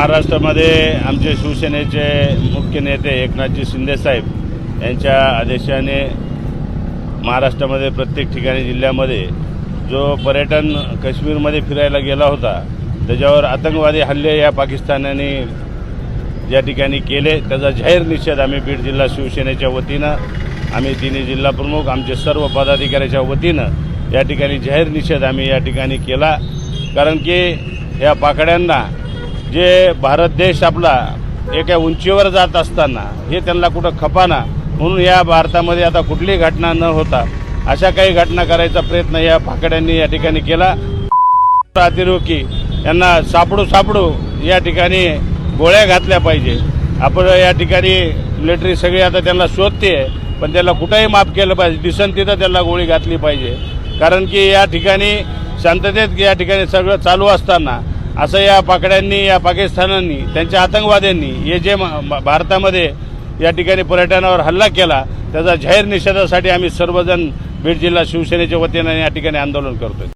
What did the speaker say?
महाराष्ट्रामध्ये आमचे शिवसेनेचे मुख्य नेते एकनाथजी शिंदेसाहेब यांच्या आदेशाने महाराष्ट्रामध्ये प्रत्येक ठिकाणी जिल्ह्यामध्ये जो पर्यटन काश्मीरमध्ये फिरायला गेला होता त्याच्यावर आतंकवादी हल्ले या पाकिस्तानाने ज्या ठिकाणी केले त्याचा जाहीर निषेध आम्ही बीड जिल्हा शिवसेनेच्या वतीनं आम्ही तिन्ही जिल्हाप्रमुख आमचे सर्व पदाधिकाऱ्याच्या वतीनं या ठिकाणी जाहीर निषेध आम्ही या ठिकाणी केला. कारण की या पाकड्यांना जे भारत देश आपला एका उंचीवर जात असताना हे त्यांना कुठं खपाना म्हणून या भारतामध्ये आता कुठलीही घटना न होता अशा काही घटना करायचा प्रयत्न या फाकड्यांनी या ठिकाणी केला. अतिरोकी यांना सापडू सापडू या ठिकाणी गोळ्या घातल्या पाहिजे. आपण या ठिकाणी मिलिटरी सगळी आता त्यांना शोधते पण त्याला कुठंही माफ केलं पाहिजे. दिसन तिथं त्याला गोळी घातली पाहिजे. कारण की या ठिकाणी शांततेत या ठिकाणी सगळं चालू असताना असं या पाकड्यांनी या पाकिस्तानांनी त्यांच्या आतंकवाद्यांनी हे जे भारतामध्ये या ठिकाणी पर्यटनावर हल्ला केला त्याचा जाहीर निषेधासाठी आम्ही सर्वजण बीड जिल्हा शिवसेनेच्या वतीनं या ठिकाणी आंदोलन करतोय.